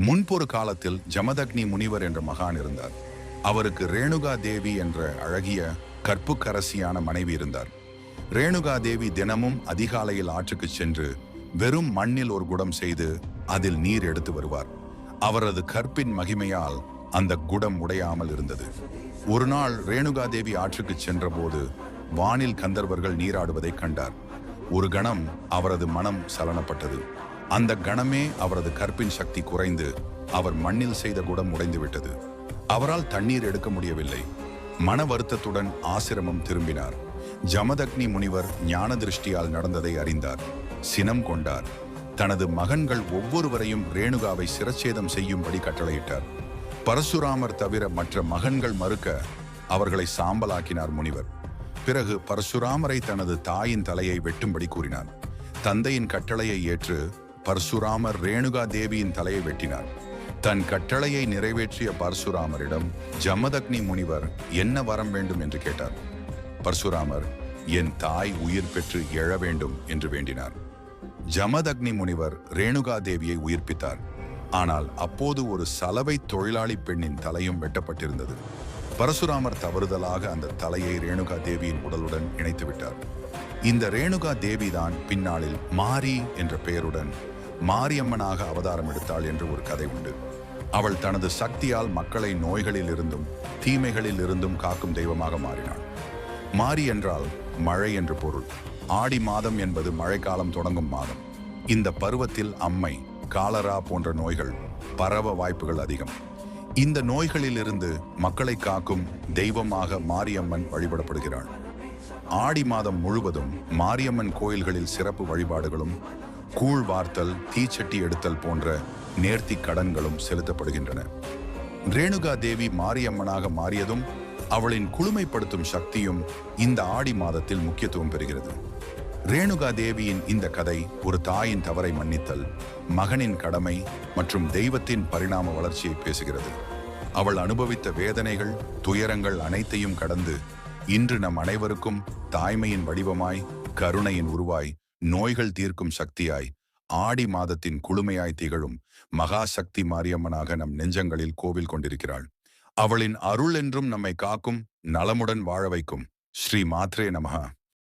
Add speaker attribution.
Speaker 1: முன்பொரு காலத்தில் ஜமதக்னி முனிவர் என்ற மகான் இருந்தார். அவருக்கு ரேணுகா தேவி என்ற அழகிய கற்புக்கரசியான மனைவி இருந்தார். ரேணுகா தேவி தினமும் அதிகாலையில் ஆற்றுக்கு சென்று வெறும் மண்ணில் ஒரு குடம் செய்து அதில் நீர் எடுத்து வருவார். அவரது கற்பின் மகிமையால் அந்த குடம் உடையாமல் இருந்தது. ஒரு நாள் ரேணுகா தேவி ஆற்றுக்கு சென்றபோது வானில் கந்தர்வர்கள் நீராடுவதைக் கண்டார். ஒரு கணம் அவரது மனம் சலனப்பட்டது. அந்த கணமே அவரது கற்பின் சக்தி குறைந்து அவர் மண்ணில் செய்த குடம் உடைந்துவிட்டது. அவரால் தண்ணீர் எடுக்க முடியவில்லை. மன வருத்தத்துடன் ஆசிரமம் திரும்பினார். ஜமதக்னி முனிவர் ஞான திருஷ்டியால் நடந்ததை அறிந்தார். சினம் கொண்டார். தனது மகன்கள் ஒவ்வொருவரையும் ரேணுகாவை சிரச்சேதம் செய்யும்படி கட்டளையிட்டார். பரசுராமர் தவிர மற்ற மகன்கள் மறுக்க அவர்களை சாம்பலாக்கினார் முனிவர். பிறகு பரசுராமரை தனது தாயின் தலையை வெட்டும்படி கூறினார். தந்தையின் கட்டளையை ஏற்று பரசுராமர் ரேணுகா தேவியின் தலையை வெட்டினார். தன் கட்டளையை நிறைவேற்றிய பரசுராமரிடம் ஜமதக்னி முனிவர் என்ன வரம் வேண்டும்? என்று கேட்டார். பரசுராமர் என் தாய் உயிர் பெற்று எழ வேண்டும் என்று வேண்டினார். ஜமதக்னி முனிவர் ரேணுகா தேவியை உயிர்ப்பித்தார். ஆனால் அப்போது ஒரு சலவை தொழிலாளி பெண்ணின் தலையும் வெட்டப்பட்டிருந்தது. பரசுராமர் தவறுதலாக அந்த தலையை ரேணுகா தேவியின் உடலுடன் இணைத்துவிட்டார். இந்த ரேணுகா தேவிதான் பின்னாளில் மாரி என்ற பெயருடன் மாரியம்மனாக அவதாரம் எடுத்தாள் என்று ஒரு கதை உண்டு. அவள் தனது சக்தியால் மக்களை நோய்களில் இருந்தும் தீமைகளில் இருந்தும் காக்கும் தெய்வமாக மாறினாள். மாரி என்றால் மழை என்று பொருள். ஆடி மாதம் என்பது மழைக்காலம் தொடங்கும் மாதம். இந்த பருவத்தில் அம்மை காலரா போன்ற நோய்கள் பரவ வாய்ப்புகள் அதிகம். இந்த நோய்களிலிருந்து மக்களை காக்கும் தெய்வமாக மாரியம்மன் வழிபடப்படுகிறாள். ஆடி மாதம் முழுவதும் மாரியம்மன் கோயில்களில் சிறப்பு வழிபாடுகளும் கூழ் வார்த்தல் தீச்சட்டி எடுத்தல் போன்ற நேர்த்தி கடன்களும் செலுத்தப்படுகின்றன. ரேணுகா தேவி மாரியம்மனாக மாறியதும் அவளின் குளுமைப்படுத்தும் சக்தியும் இந்த ஆடி மாதத்தில் முக்கியத்துவம் பெறுகிறது. ரேணுகா தேவியின் இந்த கதை ஒரு தாயின் தவறை மன்னித்தல் மகனின் கடமை மற்றும் தெய்வத்தின் பரிணாம வளர்ச்சியை பேசுகிறது. அவள் அனுபவித்த வேதனைகள் துயரங்கள் அனைத்தையும் கடந்து இன்று நம் அனைவருக்கும் தாய்மையின் வடிவமாய் கருணையின் உருவாய் நோய்கள் தீர்க்கும் சக்தியாய் ஆடி மாதத்தின் குளுமையாய் திகழும் மகா சக்தி மாரியம்மனாக நம் நெஞ்சங்களில் கோவில் கொண்டிருக்கிறாள். அவளின் அருள் என்றும் நம்மை காக்கும் நலமுடன் வாழ வைக்கும் ஸ்ரீ மாத்ரே நமஹா.